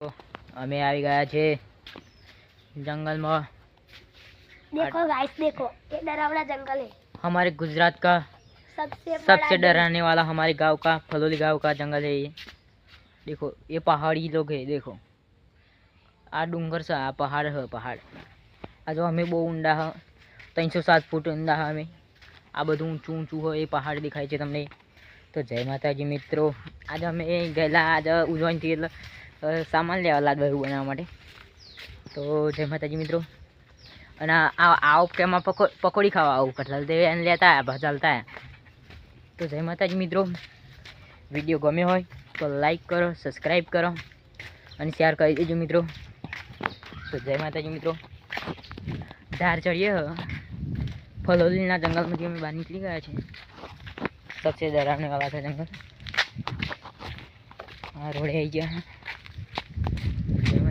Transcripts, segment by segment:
તો અમે આવી ગયા છે जंगल में देखो गाइस देखो ये डरावना जंगल है हमारे गुजरात का सबसे सबसे बड़ा डराने वाला हमारे गांव का फलोली गांव का जंगल है ये देखो ये पहाड़ी लोग है देखो આ ડુંગર છે આ પહાડ છે પહાડ આ જો અમે બહુ ઊંડા હ ત્રણસો સાત ફૂટ ઊંડા હ અમે આ બધું ઊંચું ઊંચું હોય એ પહાડ દેખાય છે તમને તો જય માતાજી મિત્રો આજે અમે ગયેલા આજે ઉજવણીથી એટલે અ, સામાન લેવા લાડવા બનાવવા માટે. તો જય માતાજી મિત્રો. અને આ આ- આ પકો પકોડી ખાવા આવું. દેવે એને લેતા આવ્યા ચાલતા આવ્યા તો જય માતાજી મિત્રો. વીડિયો ગમ્યો હોય તો લાઈક કરો, સબસ્ક્રાઈબ કરો અને શેર કરી દેજો મિત્રો. તો જય માતાજી મિત્રો. ધાર ચડીએ. ફલોલીના જંગલમાંથી અમે બહાર નીકળી ગયા છે સબસે ડરાવને વાળા છે જંગલ. આ રોડે આવી ગયા.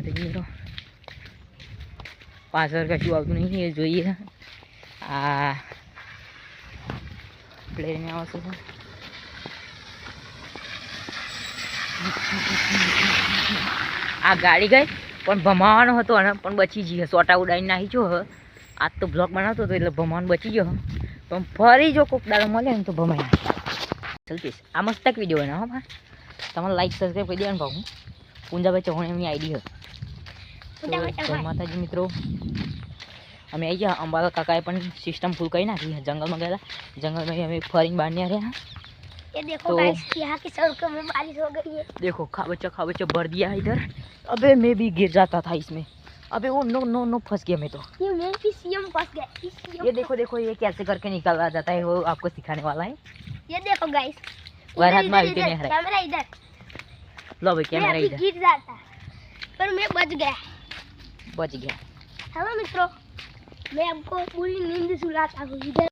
માતાજી મિત્રો. પાછળ કશું આવતું નહીં, એ જોઈએ. આ પ્લેન આવશે આ ગાડી ગઈ, પણ ભમાવાનો હતો અને પણ બચી જઈએ સોટા ઉડાવીને નાખી જો આજ તો બ્લોક બનાવતો હતો એટલે ભમાવાનો બચી ગયો. પણ ફરી જો કોક દાડો મળે ને તો ભમાઈ ચલતીશ આ મસ્ત એક વીડિયો બનાવો હા તમારે લાઈક સબસ્ક્રાઈબ કરી દેવાનું ભાઈ પૂંજાભાઈ ચૌહાણ એમની આઈડી હોય જય માતાજી મિત્રો અમે આવી ગયા અંબાલા કાકાએ પણ સિસ્ટમ ફૂલ કરી નાખી જંગલમાં ગયેલા જંગલમાં અમે ફરીને બહાર નહીં રહ્યા ये देखो तो- गाइस यहाँ की सड़कों में बारिश हो गई है देखो खाबच्चा खाबच्चा भर दिया है इधर अबे मैं भी गिर जाता था इसमें अबे वो नो नो नो फंस गया मैं तो ये मैं भी सीएम फंस गया इस CM ये देखो देखो ये कैसे करके निकाला जाता है वो आपको सिखाने वाला है ये देखो गाइस वरहाद में इधर अभी इधर नहीं आ रहा कैमरा इधर लो भाई मैं कैमरा अभी इधर गिर जाता पर मैं बच गया बच गया हेलो मित्रों मैं आपको पूरी नींद सुलाता हूँ इधर